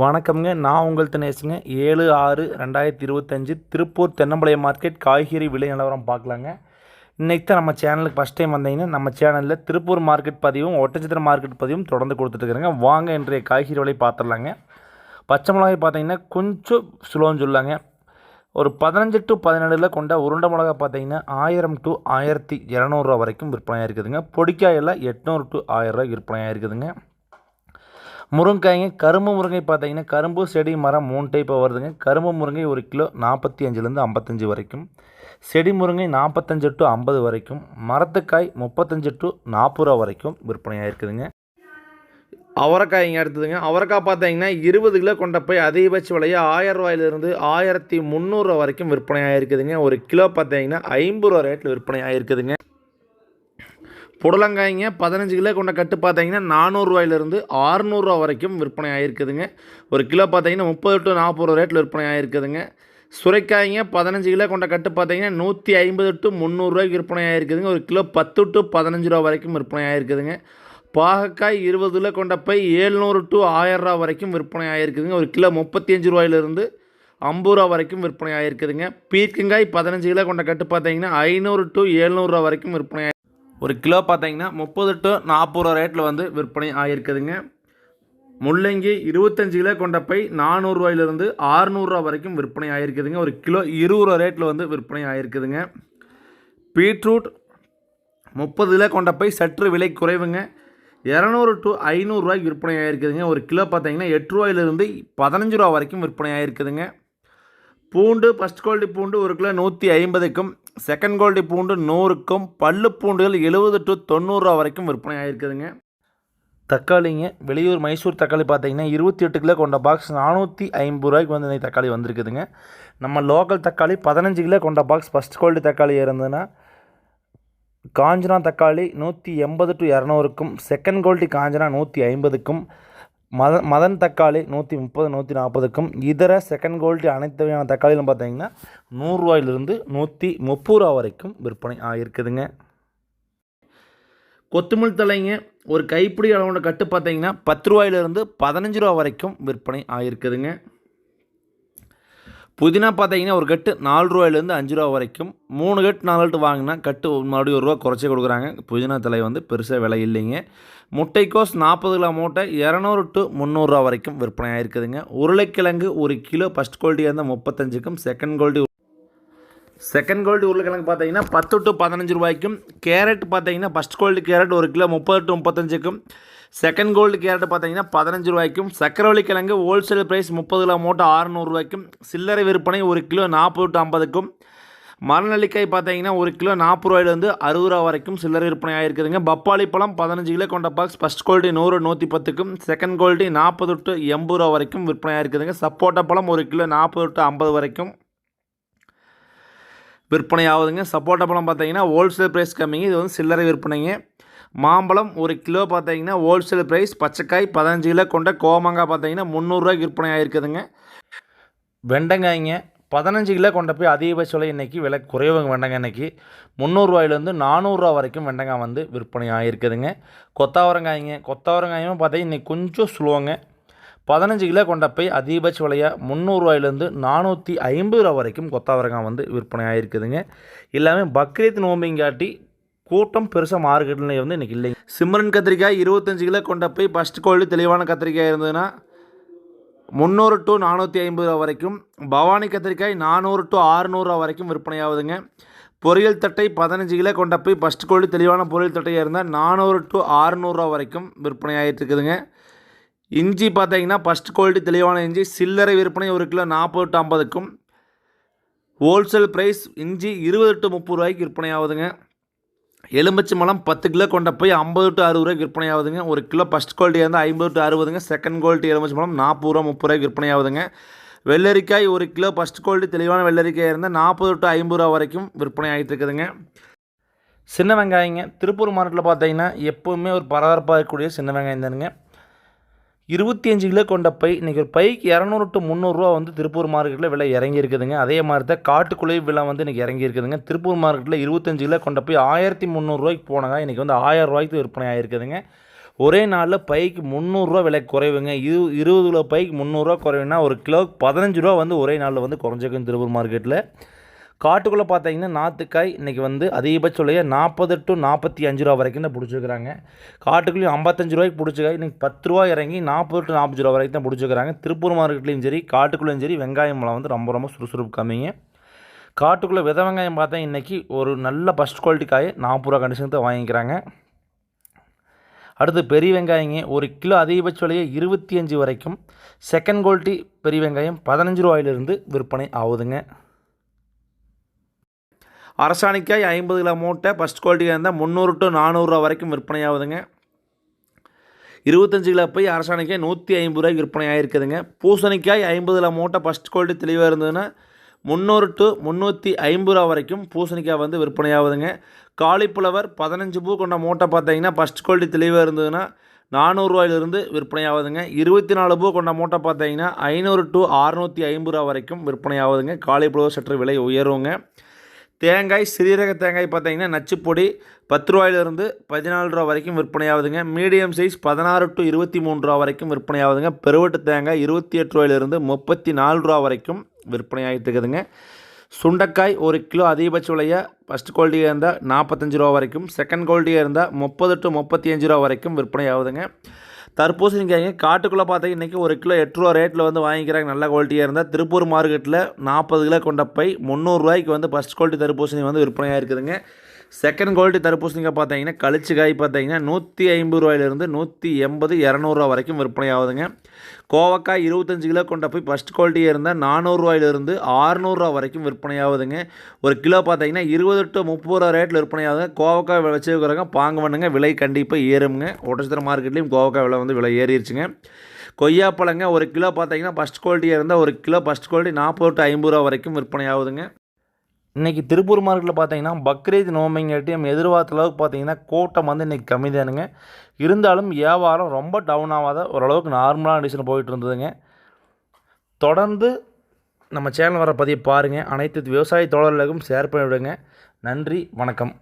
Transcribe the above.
வணக்கம்ங்க. நான் உங்கள் தினேஷுங்க ஏழு ஆறு ரெண்டாயிரத்தி இருபத்தஞ்சி திருப்பூர் தென்னம்பாளையம் மார்க்கெட் காய்கறி விலை நிலவரம் பார்க்கலாங்க. இன்றைக்கி தான் நம்ம சேனலுக்கு ஃபஸ்ட் டைம் வந்தீங்கன்னா நம்ம சேனலில் திருப்பூர் மார்க்கெட் பதிவும் ஒட்டச்சித்திர மார்க்கெட் பதிவும் தொடர்ந்து கொடுத்துட்ருக்குறேங்க. வாங்க இன்றைய காய்கறி விலை பார்த்துடலாங்க. பச்சை மிளகாய் பார்த்தீங்கன்னா கொஞ்சம் ஸ்லோன்னு சொல்லாங்க ஒரு பதினஞ்சு டு பதினேழில் கொண்ட உருண்டை மிளகா பார்த்தீங்கன்னா ஆயிரம் டு ஆயிரத்தி இரநூறுவா வரைக்கும் விற்பனையாக இருக்குதுங்க பொடிக்காயில் எட்நூறு டு ஆயிரரூவா விற்பனையாக இருக்குதுங்க முருங்கைக்காய்ங்க கரும்பு முருங்கை பார்த்தீங்கன்னா கரும்பு செடி மரம் மூணு டைப்பாக வருதுங்க. கரும்பு முருங்கை ஒரு கிலோ நாற்பத்தி அஞ்சுலேருந்து ஐம்பத்தஞ்சு வரைக்கும். செடி முருங்கை நாற்பத்தஞ்சு டு ஐம்பது வரைக்கும். மரத்துக்காய் முப்பத்தஞ்சு டு நாற்பது ரூபா வரைக்கும் விற்பனையாக இருக்குதுங்க. அவரைக்காய்ங்க அடுத்ததுங்க. அவரைக்காய் பார்த்தீங்கன்னா இருபது கிலோ கொண்ட போய் அதிகபட்ச விலையை ஆயிரம் ரூபாயிலிருந்து ஆயிரத்தி முந்நூறுரூவா வரைக்கும் விற்பனையாக இருக்குதுங்க. ஒரு கிலோ பார்த்தீங்கன்னா ஐம்பது ரூபா ரேட்டில் விற்பனையாக இருக்குதுங்க. புடலங்காய்ங்க பதினஞ்சு கிலோ கொண்ட கட்டு பார்த்தீங்கன்னா நானூறுரூவாயிலிருந்து ஆறுநூறுவா வரைக்கும் விற்பனை ஆகிருக்குதுங்க ஒரு கிலோ பார்த்தீங்கன்னா முப்பது டு நாற்பது ரூபா ரேட்டில் விற்பனை ஆகிருக்குதுங்க சுரைக்காய்ங்க பதினஞ்சு கிலோ கொண்ட கட்டு பார்த்தீங்கன்னா நூற்றி ஐம்பது டு முந்நூறுரூவாய்க்கு விற்பனை ஆகிருக்குதுங்க ஒரு கிலோ பத்து டு பதினஞ்சு ரூபா வரைக்கும் விற்பனை ஆகிருக்குதுங்க பாகக்காய் இருபது கிலோ கொண்ட பை ஏழ்நூறு டு ஆயிரம் ரூபா வரைக்கும் விற்பனை ஆகிருக்குதுங்க ஒரு கிலோ முப்பத்தி அஞ்சு ரூபாயிலிருந்து ஐம்பது ரூபா வரைக்கும் விற்பனை ஆகிருக்குதுங்க பீர்க்கங்காய் பதினஞ்சு கிலோ கொண்ட கட்டு பார்த்தீங்கன்னா ஐநூறு டு ஏழ்நூறுரூவா வரைக்கும் விற்பனை ஒரு கிலோ பார்த்தீங்கன்னா முப்பது டு நாற்பது ரூபா ரேட்டில் வந்து விற்பனை ஆகியிருக்குதுங்க முள்ளங்கி இருபத்தஞ்சு கிலோ கொண்ட பை நானூறுரூவாயிலிருந்து ஆறுநூறுரூவா வரைக்கும் விற்பனை ஆகிருக்குதுங்க ஒரு கிலோ இருபது ரூபா ரேட்டில் வந்து விற்பனை ஆகிருக்குதுங்க பீட்ரூட் முப்பது கிலோ கொண்ட பை சற்று விலை குறைவுங்க. இரநூறு டு ஐநூறுரூவாய்க்கு விற்பனை ஆகிருக்குதுங்க ஒரு கிலோ பார்த்தீங்கன்னா எட்டு ரூபாயிலிருந்து பதினஞ்சு ரூபா வரைக்கும் விற்பனை ஆகிருக்குதுங்க பூண்டு ஃபஸ்ட் குவாலிட்டி பூண்டு ஒரு கிலோ நூற்றி ஐம்பதுக்கும் செகண்ட் குவாலிட்டி பூண்டு நூறுக்கும் பல்லு பூண்டுகள் எழுபது டு தொண்ணூறுரூவா வரைக்கும் விற்பனை ஆகிருக்குதுங்க தக்காளிங்க வெளியூர் மைசூர் தக்காளி பார்த்தீங்கன்னா இருபத்தி எட்டு கிலோ கொண்ட பாக்ஸ் நானூற்றி ஐம்பது ரூபாய்க்கு வந்து இந்த தக்காளி வந்திருக்குதுங்க. நம்ம லோக்கல் தக்காளி பதினஞ்சு கிலோ கொண்ட பாக்ஸ் ஃபஸ்ட் குவாலிட்டி தக்காளி இருந்ததுன்னா காஞ்சனா தக்காளி நூற்றி எண்பது டு இரநூறுக்கும் செகண்ட் குவாலிட்டி காஞ்சனா நூற்றி ஐம்பதுக்கும் மத மதன் தக்காளி நூற்றி முப்பது நூற்றி நாற்பதுக்கும் இதர செகண்ட் குவாலிட்டி அனைத்து வகையான தக்காளியிலும் பார்த்தீங்கன்னா நூறுரூவாயிலிருந்து நூற்றி முப்பது ரூபா வரைக்கும் விற்பனை ஆகிருக்குதுங்க கொத்தமல்லி தலைங்க ஒரு கைப்பிடி அளவோட கட்டு பார்த்தீங்கன்னா பத்து ரூபாயிலிருந்து பதினஞ்சு ரூபா வரைக்கும் விற்பனை ஆகிருக்குதுங்க புதினா பார்த்தீங்கன்னா ஒரு கட்டு நாலு ரூபாயிலேருந்து அஞ்சு ரூபா வரைக்கும். மூணு கட்டு நாலு கட்டு வாங்கினா கட்டு மறுபடியும் ஒரு ரூபா குறைச்சி கொடுக்குறாங்க. புதினா தலை வந்து பெருசாக விலை இல்லைங்க. முட்டைக்கோஸ் நாற்பது கிலோ மூட்டை இரநூறு டு முந்நூறுரூவா வரைக்கும் விற்பனை ஆகிருக்குதுங்க உருளைக்கிழங்கு ஒரு கிலோ ஃபஸ்ட் குவாலிட்டியாக இருந்தால் முப்பத்தஞ்சுக்கும் செகண்ட் குவாலிட்டி செகண்ட் குவாலிட்டி உருளைக்கிழங்கு பார்த்தீங்கன்னா பத்து டு பதினஞ்சு ரூபாய்க்கும். கேரட் பார்த்தீங்கன்னா ஃபஸ்ட் குவாலிட்டி கேரட் ஒரு கிலோ முப்பது டு முப்பத்தஞ்சுக்கும். செகண்ட் கோல்டு கேரட் பார்த்தீங்கன்னா பதினஞ்சு ரூபாய்க்கும் சக்கரவள்ளி கிழங்கு ஹோல்சேல் ப்ரைஸ் முப்பது கிலோ மூட்டை ஆறுநூறுவாய்க்கும் சில்லறை விற்பனை ஒரு கிலோ நாற்பது டு ஐம்பதுக்கும் மரநெல்லிக்காய் பார்த்தீங்கன்னா ஒரு கிலோ நாற்பது ரூபாயிலேருந்து அறுபது ரூபா வரைக்கும் சில்லறை விற்பனை ஆகிருக்குதுங்க பப்பாளி பழம் பதினஞ்சு கிலோ கொண்ட பாக்ஸ் ஃபஸ்ட் குவாலிட்டி நூறு நூற்றி பத்துக்கும் செகண்ட் குவாலிட்டி நாற்பது டு எண்பது ரூபா வரைக்கும் விற்பனை ஆகிருக்குதுங்க சப்போட்டா பழம் ஒரு கிலோ நாற்பது டு ஐம்பது வரைக்கும் விற்பனை ஆகுதுங்க. சப்போட்டா பழம் பார்த்தீங்கன்னா ஹோல்சேல் ப்ரைஸ் கம்மிங்க இது வந்து சில்லறை விற்பனைங்க. மாம்பழம் ஒரு கிலோ பார்த்தீங்கன்னா ஹோல்சேல் ப்ரைஸ் பச்சைக்காய் பதினஞ்சு கிலோ கொண்ட கோமங்காய் பார்த்தீங்கன்னா முந்நூறுரூவாய்க்கு விற்பனை ஆகிருக்குதுங்க வெண்டங்காய்ங்க பதினஞ்சு கிலோ கொண்ட போய் அதிகபட்ச விலை இன்றைக்கி விலை குறைவுங்க வெண்டங்காய் இன்றைக்கி முந்நூறுரூவாயிலேருந்து நானூறுரூவா வரைக்கும் வெண்டங்காய் வந்து விற்பனை ஆகிருக்குதுங்க கொத்தாவரங்காய்ங்க கொத்தாவரங்காயும் பார்த்தீங்கன்னா இன்றைக்கி கொஞ்சம் ஸ்லோங்க. பதினஞ்சு கிலோ கொண்ட போய் அதிகபட்ச விலையாக முந்நூறுரூவாயிலேருந்து நானூற்றி ஐம்பது ரூபா வரைக்கும் கொத்தாவரங்காய் வந்து விற்பனை ஆகிருக்குதுங்க எல்லாமே பக்ரீத் நோம்பிங்காட்டி கூட்டம் பெருசாக மார்க்கெட்டில் வந்து இன்றைக்கி இல்லைங்க சிம்ரன் கத்திரிக்காய் இருபத்தஞ்சு கிலோ கொண்ட போய் ஃபஸ்ட் குவாலிட்டி தெளிவான கத்திரிக்காய் இருந்ததுன்னா முந்நூறு டு நானூற்றி ஐம்பது ரூபா வரைக்கும் பவானி கத்திரிக்காய் நானூறு டு ஆறுநூறுவா வரைக்கும் விற்பனை ஆகுதுங்க பொரியல் தட்டை பதினஞ்சு கிலோ கொண்ட போய் ஃபஸ்ட் குவாலிட்டி தெளிவான பொரியல் தட்டையாக இருந்தால் நானூறு டு ஆறுநூறுவா வரைக்கும் விற்பனை ஆகிட்டு இருக்குதுங்க. இஞ்சி பார்த்தீங்கன்னா ஃபஸ்ட் குவாலிட்டி தெளிவான இஞ்சி சில்லறை விற்பனை ஒரு கிலோ நாற்பது டு ஐம்பதுக்கும் ஹோல்சேல் ப்ரைஸ் இஞ்சி இருபது டு முப்பது ரூபாய்க்கு விற்பனை ஆகுதுங்க எலுமிச்சை மலம் பத்து கிலோ கொண்ட போய் ஐம்பது டு அறுபது ரூபாய்க்கு விற்பனை ஆகுதுங்க. ஒரு கிலோ ஃபஸ்ட் குவாலிட்டி இருந்தால் ஐம்பது டு அறுபதுங்க. செகண்ட் குவாலிட்டி எலுமிச்சை மலம் நாற்பது ரூபா முப்பது ரூபாய்க்கு விற்பனை ஆகுதுங்க. வெள்ளரிக்காய் ஒரு கிலோ ஃபஸ்ட் குவாலிட்டி தெளிவான வெள்ளரிக்காய் இருந்தால் நாற்பது டு ஐம்பது ரூபா வரைக்கும் விற்பனை ஆகிட்டு இருக்குதுங்க. சின்ன வெங்காயங்க. திருப்பூர் மார்க்கெட்டில் பார்த்தீங்கன்னா எப்போவுமே ஒரு பரபரப்பாக இருக்கக்கூடிய சின்ன வெங்காயம் தானுங்க. இருபத்தி அஞ்சு கிலோ கொண்ட பை இன்றைக்கி ஒரு பைக்கு இரநூறு டு முந்நூறுரூவா வந்து திருப்பூர் மார்க்கெட்டில் விலை இறங்கி இருக்குதுங்க அதே மாதிரி தான் காட்டுக்குழி விலை வந்து இன்றைக்கி இறங்கி இருக்குதுங்க திருப்பூர் மார்க்கெட்டில் இருபத்தஞ்சு கிலோ கொண்ட போய் ஆயிரத்தி முந்நூறுரூவாய்க்கு போனாங்க இன்றைக்கி வந்து ஆயிரம் ரூபாய்க்கு விற்பனை ஆகிருக்குதுங்க ஒரே நாளில் பைக்கு முந்நூறுரூவா விலை குறைவுங்க. இரு இருபது கிலோ பைக்கு முந்நூறுரூவா குறைவுன்னா ஒரு கிலோவுக்கு பதினஞ்சு ரூபா வந்து ஒரே நாளில் வந்து குறைஞ்சிருக்குங்க திருப்பூர் மார்க்கெட்டில் காட்டுக்குள்ளே பார்த்தீங்கன்னா நாற்றுக்காய் இன்றைக்கி வந்து அதிகபட்ச விலையை நாற்பது டு நாற்பத்தி அஞ்சு ரூபா வரைக்கும் தான் பிடிச்சிருக்கிறாங்க. காட்டுக்குள்ளேயும் ஐம்பத்தஞ்சு ரூபாய்க்கு பிடிச்சிக்காய் இன்றைக்கி பத்து ரூபா இறங்கி நாற்பது டு நாற்பது ரூபா வரைக்கும் தான் பிடிச்சிருக்கிறாங்க. திருப்பூர் மார்க்கெட்லேயும் சரி காட்டுக்குள்ளேயும் சரி வெங்காயம் மலம் வந்து ரொம்ப ரொம்ப சுறுசுறுப்பு கம்மிங்க. காட்டுக்குள்ளே வித வெங்காயம் பார்த்தா இன்றைக்கி ஒரு நல்ல ஃபஸ்ட் குவாலிட்டி காய் நாற்பது ரூபா கண்டிஷன் தான் வாங்கிக்கிறாங்க. அடுத்து பெரிய வெங்காயங்க ஒரு கிலோ அதிகபட்ச விலையை இருபத்தி அஞ்சு வரைக்கும். செகண்ட் குவாலிட்டி பெரிய வெங்காயம் பதினஞ்சு ரூபாயிலிருந்து விற்பனை ஆகுதுங்க. அரசாணிக்காய் ஐம்பது கிலோ மூட்டை ஃபஸ்ட் குவாலிட்டியாக இருந்தால் முந்நூறு டு நானூறுரூவா வரைக்கும் விற்பனை ஆகுதுங்க இருபத்தஞ்சு கிலோ போய் அரசாணிக்காய் நூற்றி ஐம்பது ரூபாய்க்கு விற்பனை ஆகிருக்குதுங்க பூசணிக்காய் ஐம்பது கிலோ மூட்டை ஃபஸ்ட் குவாலிட்டி தெளிவாக இருந்ததுன்னா முந்நூறு டு முந்நூற்றி ஐம்பது ரூபா வரைக்கும் பூசணிக்காய் வந்து விற்பனையாகுதுங்க. காலிஃப்ளவர் பதினஞ்சு பூ கொண்ட மூட்டை பார்த்தீங்கன்னா ஃபஸ்ட் குவாலிட்டி தெளிவாக இருந்ததுன்னா நானூறுரூவாயிலிருந்து விற்பனை ஆகுதுங்க இருபத்தி நாலு பூ கொண்ட மூட்டை பார்த்தீங்கன்னா ஐநூறு டு அறுநூற்றி ஐம்பது ரூபா வரைக்கும் விற்பனை ஆகுதுங்க காலிஃப்ளவர் சற்று விலை உயருங்க. தேங்காய் சிறீரக தேங்காய் பார்த்தீங்கன்னா நச்சுப்பொடி பத்து ரூபாயிலிருந்து பதினாலு ரூபா வரைக்கும் விற்பனையாகுதுங்க. மீடியம் சைஸ் பதினாறு டு இருபத்தி மூணு ரூபா வரைக்கும் விற்பனை ஆகுதுங்க பெருவட்டு தேங்காய் இருபத்தி எட்டு ரூபாயிலிருந்து முப்பத்தி நாலு ரூபா வரைக்கும் விற்பனை ஆகிட்டு இருக்குதுங்க சுண்டக்காய் ஒரு கிலோ அதிகபட்ச விலையை ஃபஸ்ட் குவாலிட்டியாக இருந்தால் நாற்பத்தஞ்சு ரூபா வரைக்கும் செகண்ட் குவாலிட்டியாக இருந்தால் முப்பது டு முப்பத்தி அஞ்சு ரூபா வரைக்கும் விற்பனை ஆகுதுங்க தர்பூசணிக்காய்ங்க. காட்டுக்குள்ளே பார்த்தீங்க இன்றைக்கி ஒரு கிலோ எட்டு ரூபா ரேட்டில் வந்து வாங்கிக்கிறாங்க. நல்ல குவாலிட்டியாக இருந்தால் திருப்பூர் மார்க்கெட்டில் நாற்பது கிலோ கொண்ட பை முந்நூறுரூவாய்க்கு வந்து ஃபஸ்ட் குவாலிட்டி தர்பூசணி வந்து விற்பனையாக இருக்குதுங்க செகண்ட் குவாலிட்டி தர்பூசணிக்காய் பார்த்தீங்கன்னா கழிச்சு காய் பார்த்தீங்கன்னா நூற்றி ஐம்பது ரூபாயிலிருந்து நூற்றி எண்பது இரநூறுவா வரைக்கும் விற்பனை ஆகுதுங்க கோவக்காய் இருபத்தஞ்சு கிலோ கொண்ட போய் ஃபஸ்ட் குவாலிட்டியாக இருந்தால் நானூறுரூவாயிலிருந்து ஆறுநூறுவா வரைக்கும் விற்பனை ஆகுதுங்க ஒரு கிலோ பார்த்தீங்கன்னா இருபது டு முப்பது ரூபா ரேட்டில் விற்பனை ஆகுதுங்க கோவக்காய் வச்சுருக்கிறவங்க பாங்க பண்ணுங்க விலை கண்டிப்பாக ஏறுங்க ஒட்டச்சித்திர மார்க்கெட்லேயும் கோவக்காய் விலை வந்து விலை ஏறிடுச்சுங்க கொய்யாப்பழங்க ஒரு கிலோ பார்த்தீங்கன்னா ஃபஸ்ட் குவாலிட்டியாக இருந்தால் ஒரு கிலோ ஃபஸ்ட் குவாலிட்டி நாற்பது டு ஐம்பது ரூபா வரைக்கும் விற்பனை ஆகுதுங்க இன்றைக்கி திருப்பூர் மார்க்கெட்டில் பார்த்தீங்கன்னா பக்ரீத் நோம்பிங்காட்டி நம்ம எதிர்பார்த்த அளவுக்கு பார்த்தீங்கன்னா கூட்டம் வந்து இன்றைக்கி கம்மி தானுங்க. இருந்தாலும் வியாபாரம் ரொம்ப டவுன் ஆகாத ஓரளவுக்கு நார்மலான கண்டிஷன் போயிட்டு இருந்ததுங்க. தொடர்ந்து நம்ம சேனல் வர பதிவு பாருங்கள் அனைத்து விவசாய தோழர்களுக்கும் ஷேர் பண்ணிவிடுங்க. நன்றி வணக்கம்.